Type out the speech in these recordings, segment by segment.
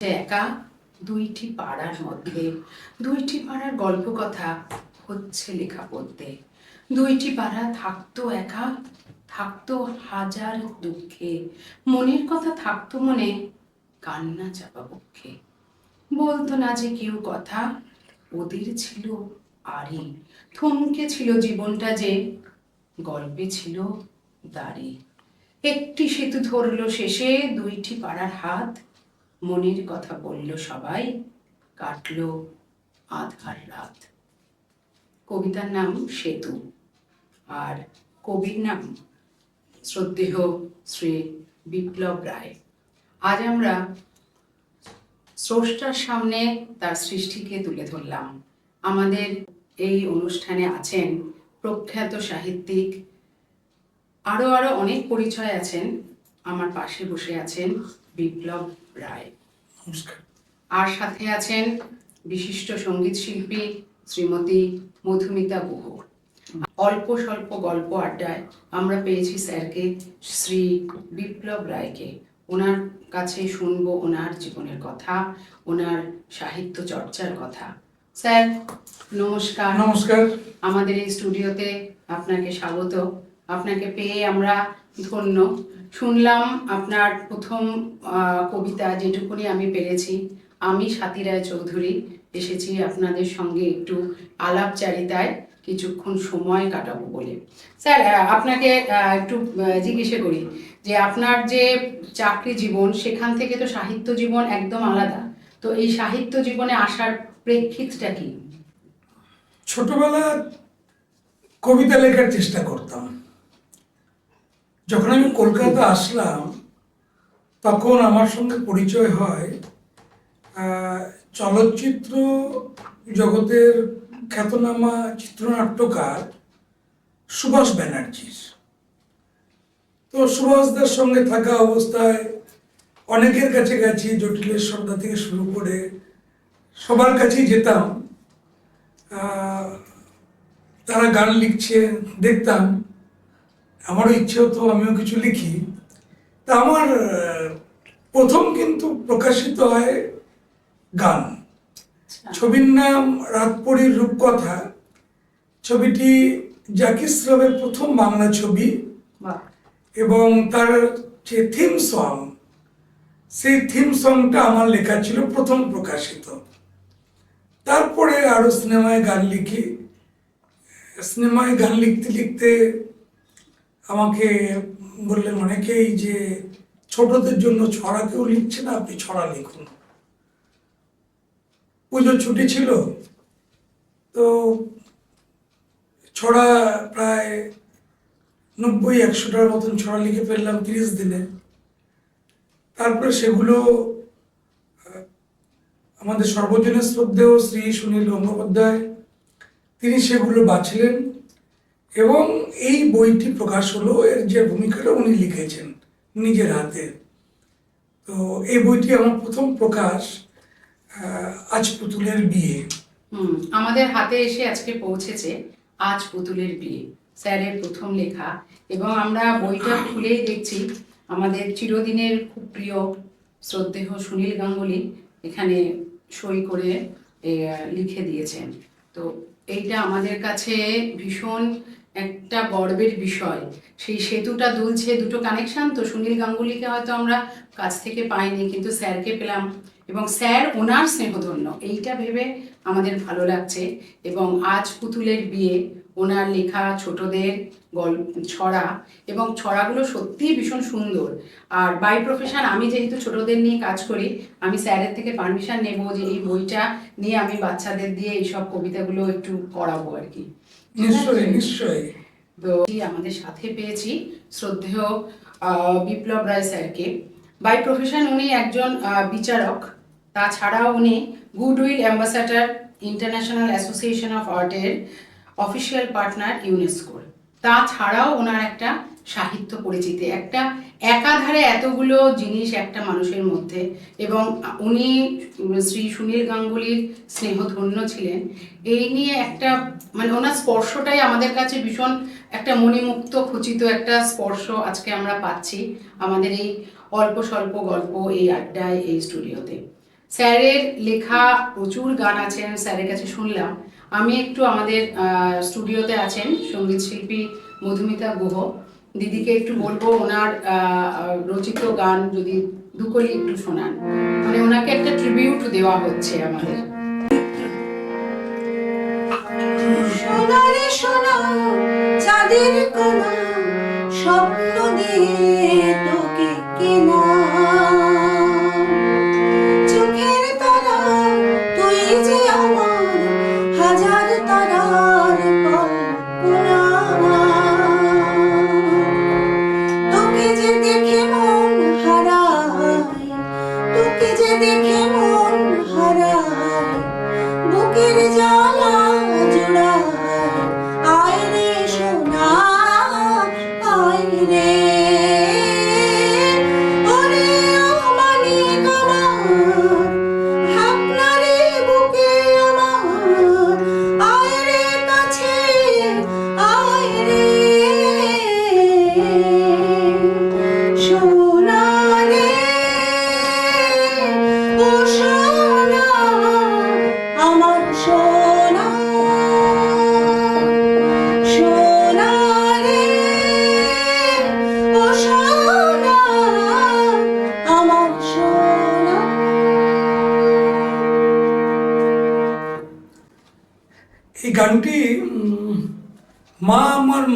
একা দুইটি পাড়ার মধ্যে। দুইটি পাড়ার গল্প কথা হচ্ছে লেখা পড়তে। দুইটি পাড়া থাকতো একা, থাকতো হাজার দুঃখে। মনের কথা থাকতো মনে, কান্না চাপা পক্ষে। বলতো না যে কেউ কথা, ওদের ছিল আরে থমকে ছিল জীবনটা যে, গল্পে ছিল দাঁড়ি। একটি সেতু ধরলো শেষে, দুইটি পাড়ার হাত মনের কথা বলল সবাই, কাটলো আধার রাত। কবিতার নাম সেতু আর কবির নাম শ্রদ্ধেয় শ্রী বিপ্লব রায়। আজ আমরা স্রষ্টার সামনে তার সৃষ্টিকে তুলে ধরলাম। আমাদের এই অনুষ্ঠানে আছেন প্রখ্যাত সাহিত্যিক, আরও আরও অনেক পরিচয় আছেন। আমার পাশে বসে আছেন বিপ্লব রায়। নমস্কার। আর সাথে আছেন বিশিষ্ট সংগীত শিল্পী শ্রীমতী মধুমিতা গুহ। অল্প স্বল্প গল্প আড্ডায় আমরা পেয়েছি স্যারকে শ্রী বিপ্লব রায়কে। ওনার কাছে শুনব ওনার জীবনের কথা ওনার সাহিত্য চর্চার কথা। স্যার নমস্কার। নমস্কার। আমাদের এই স্টুডিওতে আপনাকে স্বাগত। আপনাকে পেয়ে আমরা ধন্য। শুনলাম আপনার প্রথম কবিতা যেটুকুনি আমি পেরেছি। আমি স্বাতী রায় চৌধুরী এসেছি আপনাদের সঙ্গে একটু আলাপচারিতায় কিছুক্ষণ সময় কাটাবো বলে। স্যার আপনাকে একটু জিজ্ঞেসে করি যে আপনার যে চাকরি জীবন, সেখান থেকে তো সাহিত্য জীবন একদম আলাদা। তো এই সাহিত্য জীবনে আসার প্রেক্ষিতটা কি? ছোটবেলা কবিতা লেখার চেষ্টা করতাম। যখন আমি কলকাতা আসলাম, তখন আমার সঙ্গে পরিচয় হয় চলচ্চিত্র জগতের খ্যাতনামা চিত্রনাট্যকার সুভাষ ব্যানার্জির। তো সুভাষদার সঙ্গে থাকা অবস্থায় অনেকের কাছে গেছি, জটিলের সর্দা থেকে শুরু করে সবার কাছেই যেতাম। তারা গান লিখছে, দেখতাম। আমারও ইচ্ছে হতো আমিও কিছু লিখি। তা আমার প্রথম কিন্তু প্রকাশিত হয় গান। ছবির নাম রাতপরীর রূপকথা। ছবিটি জাকির শ্রমের প্রথম বাংলা ছবি। এবং তার যে থিম সং সেই থিম সংটা আমার লেখা ছিল প্রথম প্রকাশিত। তারপরে আরও সিনেমায় গান লিখি। সিনেমায় গান লিখতে লিখতে আমাকে বললেন অনেকেই যে ছোটদের জন্য ছড়া কেউ লিখছে না, আপনি ছড়া লিখুন। পুজোর ছুটি ছিল, তো ছড়া প্রায় নব্বই একশোটার মতন ছড়া লিখে ফেললাম তিরিশ দিনে। তারপরে সেগুলো আমাদের সর্বজনের শ্রদ্ধেয় শ্রী সুনীল গঙ্গোপাধ্যায়, তিনি সেগুলো বাছলেন এবং এই বইটি প্রকাশ হলো, এর যে ভূমিকাটা উনি লিখেছেন নিজের হাতে। তো এই বইটি আমার প্রথম প্রকাশ আজ পুতুলের বিয়ে। হুম, আমাদের হাতে এসে আজকে পৌঁছেছে আজ পুতুলের বিয়ে, স্যারের প্রথম লেখা। এবং আমরা বইটা খুলেই দেখছি, আমাদের চিরদিনের খুব প্রিয় শ্রদ্ধেয় সুনীল গাঙ্গুলি এখানে সই করে লিখে দিয়েছেন। তো এইটা আমাদের কাছে ভীষণ একটা গর্বের বিষয়। সেই সেতুটা দুলছে, দুটো কানেকশন তো সুনীল গাঙ্গুলিকে হয়তো আমরা কাছ থেকে পাইনি, কিন্তু স্যারকে পেলাম। এবং স্যার ওনার স্নেহধন্য, এইটা ভেবে আমাদের ভালো লাগছে। এবং আজ পুতুলের বিয়ে, ওনার লেখা ছোটদের গল্প ছড়া। এবং ছড়াগুলো সত্যিই ভীষণ সুন্দর। আর বাই প্রফেশন আমি যেহেতু ছোটদের নিয়ে কাজ করি, আমি স্যারের থেকে পারমিশন নেব যে এই বইটা নিয়ে আমি বাচ্চাদের দিয়ে এইসব কবিতাগুলো একটু করাবো আর কি। নিশ্চয়ই নিশ্চয়ই। তো আমাদের সাথে পেয়েছি শ্রদ্ধেয় বিপ্লব রায় স্যারকে। বাই প্রফেশন উনি একজন বিচারক। তাছাড়াও উনি goodwill ambassador international association of আর্টের অফিসিয়াল পার্টনার ইউনেস্কোর তাছাড়াও ওনার একটা সাহিত্য পরিচিতি। একটা একাধারে এতগুলো জিনিস একটা মানুষের মধ্যে এবং উনি শ্রী সুনীল গাঙ্গুলির স্নেহধন্য ছিলেন। এই নিয়ে একটা মানে ওনার স্পর্শটাই আমাদের কাছে ভীষণ একটা মণিমুক্ত, খচিত একটা স্পর্শ আজকে আমরা পাচ্ছি আমাদের এই অল্প স্বল্প গল্প এই আড্ডায়, এই স্টুডিওতে। স্যারের লেখা প্রচুর গান আছে, আমি স্যারের কাছে শুনলাম। আমি একটু আমাদের স্টুডিওতে আছেন সংগীত শিল্পী মধুমিতা গুহ। দিদিকে একটু বলব, ওনার রচিত গান যদি দুকলি একটু শোনান। মানে ওনাকে একটা ট্রিবিউট দেওয়া হচ্ছে আমাদের। সোনারে সোনা, চাঁদের স্বপ্ন দিয়ে তোকে কেনা।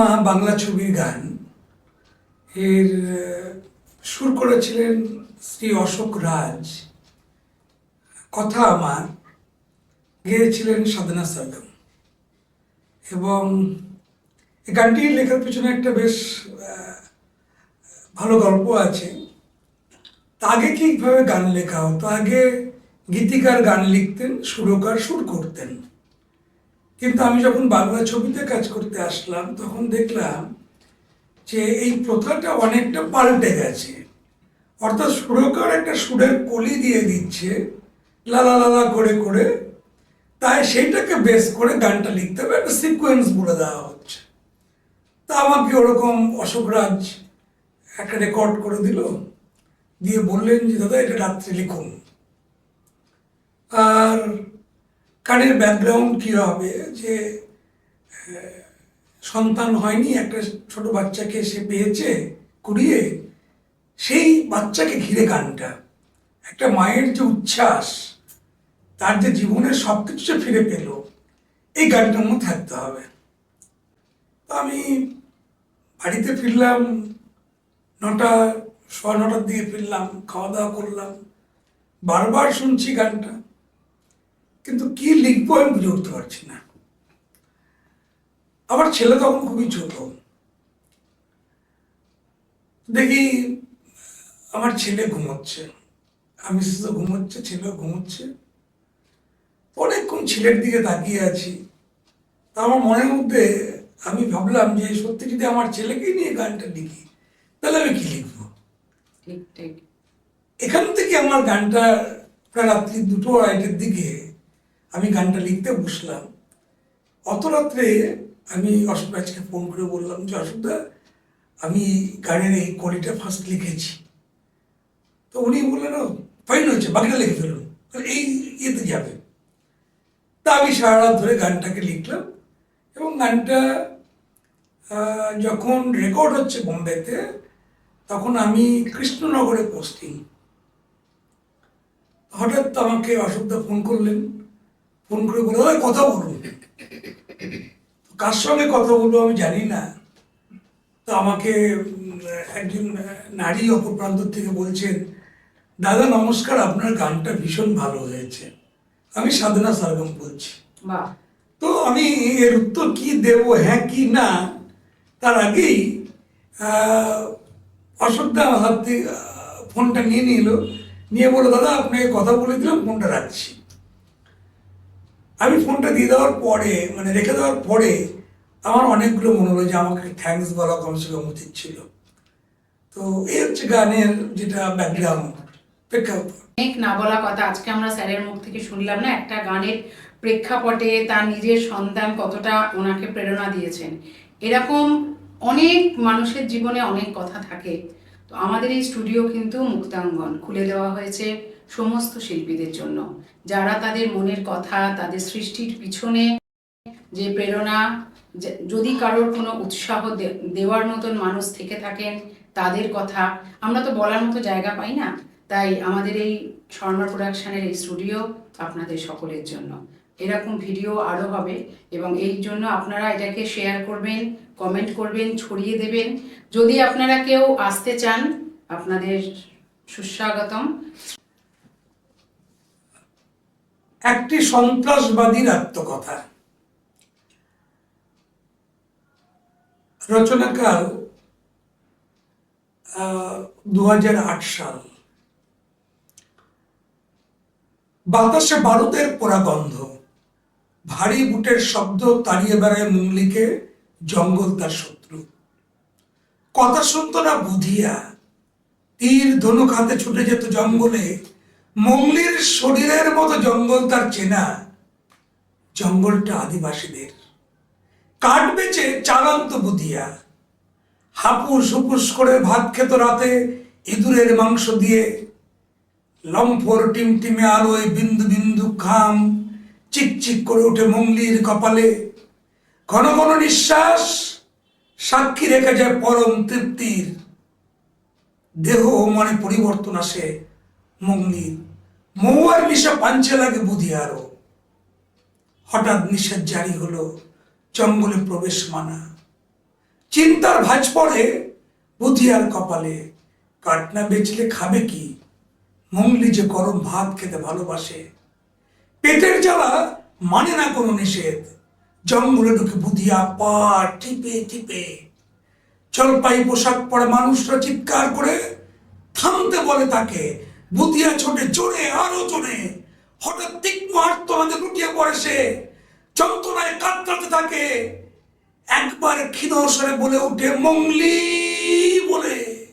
মা বাংলা ছবির গান। এর সুর করেছিলেন শ্রী অশোক রাজ। কথা আমার, গেয়েছিলেন সাধনা সরগম। এবং এই গানটি লেখার পিছনে একটা বেশ ভালো গল্প আছে। আগে কীভাবে গান লেখা হতো? আগে গীতিকার গান লিখতেন, সুরকার সুর করতেন। কিন্তু আমি যখন বাংলা ছবিতে কাজ করতে আসলাম, তখন দেখলাম যে এই প্রথাটা অনেকটা পাল্টে গেছে। অর্থাৎ সুরকার একটা সুরের কলি দিয়ে দিচ্ছে লালা লালা করে করে, তাই সেইটাকে বেস করে গানটা লিখতে হবে, একটা সিকোয়েন্স বলে দেওয়া হচ্ছে। তা আমাকে ওরকম অশোক রাজ একটা রেকর্ড করে দিল, দিয়ে বললেন যে, দাদা, এটা রাত্রে লিখুন। আর গানের ব্যাকগ্রাউন্ড কী হবে? যে সন্তান হয়নি, একটা ছোট বাচ্চাকে সে পেয়েছে, কুড়িয়ে, সেই বাচ্চাকে ঘিরে গানটা। একটা মায়ের যে উচ্ছ্বাস, তার যে জীবনের সব কিছু সে ফিরে পেল, এই গানটার মধ্যে থাকতে হবে। তো আমি বাড়িতে ফিরলাম, নটা, সোয়া নটার দিকে ফিরলাম, খাওয়া দাওয়া করলাম, বারবার শুনছি গানটা। কিন্তু কি লিখব আমি বুঝে উঠতে পারছি না। আমার ছেলে তখন খুবই ছোট। দেখি আমার ছেলে ঘুমোচ্ছে। আমি শুধু ঘুমোচ্ছে ছেলেও ঘুমোচ্ছে। অনেকক্ষণ ছেলের দিকে তাকিয়ে আছি। তা আমার মনের মধ্যে আমি ভাবলাম যে সত্যি যদি আমার ছেলেকে নিয়ে গানটা লিখি তাহলে আমি কি লিখব? এখান থেকে আমার গানটা প্রায় রাত্রি দুটো আড়াইটের দিকে আমি গানটা লিখতে বসলাম। অত রাত্রে আমি অশোক ফোন করে বললাম যে অশোকদা আমি গানের এই কলিটা ফার্স্ট লিখেছি। তো উনি বললেন ফাইন হয়েছে, বাকিটা লিখে ফেলুন। এই ইয়েতে যাবে। তা আমি সারা রাত ধরে গানটাকে লিখলাম এবং গানটা যখন রেকর্ড হচ্ছে বোম্বেতে, তখন আমি কৃষ্ণনগরে পোস্টিং হঠাৎ আমাকে অশোকদা ফোন করলেন। ফোন করে বলে "ওই কথা বলুন তো কার সঙ্গে কথা বলব আমি জানি না। তো আমাকে একজন নারী অপর প্রান্ত থেকে বলছেন দাদা নমস্কার আপনার গানটা ভীষণ ভালো হয়েছে। আমি সাধনা সারগম বলছি। তো আমি এর উত্তর কি দেব হ্যাঁ কি না তার আগেই অশোকদা হাত ফোনটা নিয়ে নিল। নিয়ে বলল দাদা আপনাকে কথা বলে দিলাম ফোনটা রাখছি। আমি ফোনটা দিয়ে দেওয়ার পরে মানে রেখে দেওয়ার পরে আমার অনেকগুলো মনে হলো যে আমাকে থ্যাঙ্কস বলা কমসে কম উচিত ছিল। তো এই হচ্ছে গানের যেটা ব্যাকগ্রাউন্ড প্রেক্ষাপট। অনেক না বলা কথা, আজকে আমরা স্যারের মুখ থেকে শুনলাম না, একটা গানের প্রেক্ষাপটে তার নিজের সন্তান কতটা ওনাকে প্রেরণা দিয়েছেন। এরকম অনেক মানুষের জীবনে অনেক কথা থাকে। তো আমাদের এই স্টুডিও কিন্তু মুক্তাঙ্গন, খুলে দেওয়া হয়েছে। সমস্ত শিল্পীদের জন্য। যারা তাদের মনের কথা, তাদের সৃষ্টির পিছনে যে প্রেরণা যদি কারোর কোনো উৎসাহ দেওয়ার মতন মানুষ থেকে থাকেন, তাদের কথা। আমরা তো বলার মতো জায়গা পাই না। তাই আমাদের এই শর্মা প্রোডাকশানের এই স্টুডিও আপনাদের সকলের জন্য। এরকম ভিডিও আরও হবে এবং এই জন্য আপনারা এটাকে শেয়ার করবেন, কমেন্ট করবেন, ছড়িয়ে দেবেন। যদি আপনারা কেউ আসতে চান, আপনাদের সুস্বাগতম। একটি সন্ত্রাসবাদীর আত্মকথা। রচনাকাল দু সাল। বাতাসে বারুদের পোড়া গন্ধ। ভারী বুটের শব্দ তাড়িয়ে বেড়ায় মুঙ্গলিকে জঙ্গল তার শত্রু। কথা শুনত না বুধিয়া। তীর ধনুক হাতে ছুটে যেত জঙ্গলে। মঙ্গলির শরীরের মতো জঙ্গল তার চেনা। জঙ্গলটা আদিবাসীদের। কাঠ বেচে চালান্ত বুধিয়া। হাপুস হুপুস করে ভাত খেত রাতে ইঁদুরের মাংস দিয়ে। লম্ফর টিমটিমে আলোয় বিন্দু বিন্দু ঘাম চিকচিক করে ওঠে মঙ্গলির কপালে। ঘন ঘন নিঃশ্বাস সাক্ষী রেখে যায় পরম তৃপ্তির। দেহ মনে পরিবর্তন আসে। মঙ্গলির মৌয়ার নিশা পাঞ্চে লাগে বুধি আরও। হঠাৎ নিষেধ জারি হলো জঙ্গলে প্রবেশ মানা। চিন্তার ভাঁজ পড়ে বুধিয়ার কপালে। কাটনা বেচলে খাবে কি? মঙ্গলি যে গরম ভাত খেতে ভালোবাসে। পেটের জ্বালা মানে না কোনো নিষেধ। জঙ্গলে ঢুকে বুধিয়া পা টিপে টিপে। জলপাই পোশাক পরা মানুষরা চিৎকার করে থামতে বলে তাকে। বুধিয়া ছোটে, জোরে, আরও জোরে। হঠাৎ তীক্ষ্ণ আর্তনাদে লুটিয়ে পড়ে সে। যন্ত্রণায় কাতরাতে থাকে। একবার ক্ষীণস্বরে বলে উঠে মঙ্গলি বলে।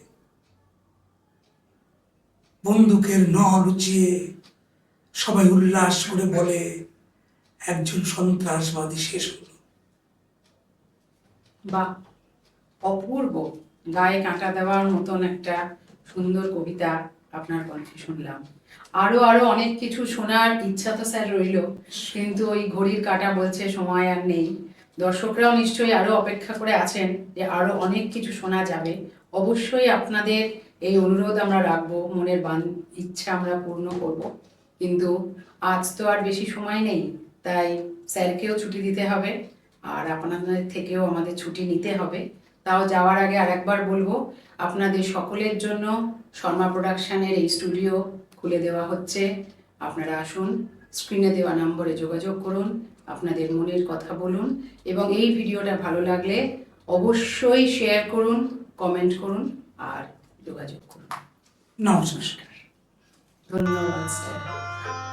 বন্দুকের ন লুচিয়ে সবাই উল্লাস করে বলে, একজন সন্ত্রাসবাদী শেষ হলো। বা অপূর্ব। গায়ে কাঁটা দেওয়ার মতন একটা সুন্দর কবিতা। আপনার কণ্ঠে শুনলাম। আরও আরও অনেক কিছু শোনার ইচ্ছা তো স্যার রইল। কিন্তু ওই ঘড়ির কাঁটা বলছে, সময় আর নেই। দর্শকরাও নিশ্চয়ই আরও অপেক্ষা করে আছেন যে আরও অনেক কিছু শোনা যাবে। অবশ্যই আপনাদের এই অনুরোধ আমরা রাখব, মনের বান, ইচ্ছা আমরা পূর্ণ করব। কিন্তু আজ তো আর বেশি সময় নেই, তাই স্যারকেও ছুটি দিতে হবে। আর আপনাদের থেকেও আমাদের ছুটি নিতে হবে। তাও যাওয়ার আগে আরেকবার বলব আপনাদের সকলের জন্য শর্মা প্রোডাকশানের এই স্টুডিও খুলে দেওয়া হচ্ছে। আপনারা আসুন স্ক্রিনে দেওয়া নম্বরে যোগাযোগ করুন আপনাদের মনের কথা বলুন এবং এই ভিডিওটা ভালো লাগলে অবশ্যই শেয়ার করুন কমেন্ট করুন আর যোগাযোগ করুন। নমস্কার। ধন্যবাদ স্যার।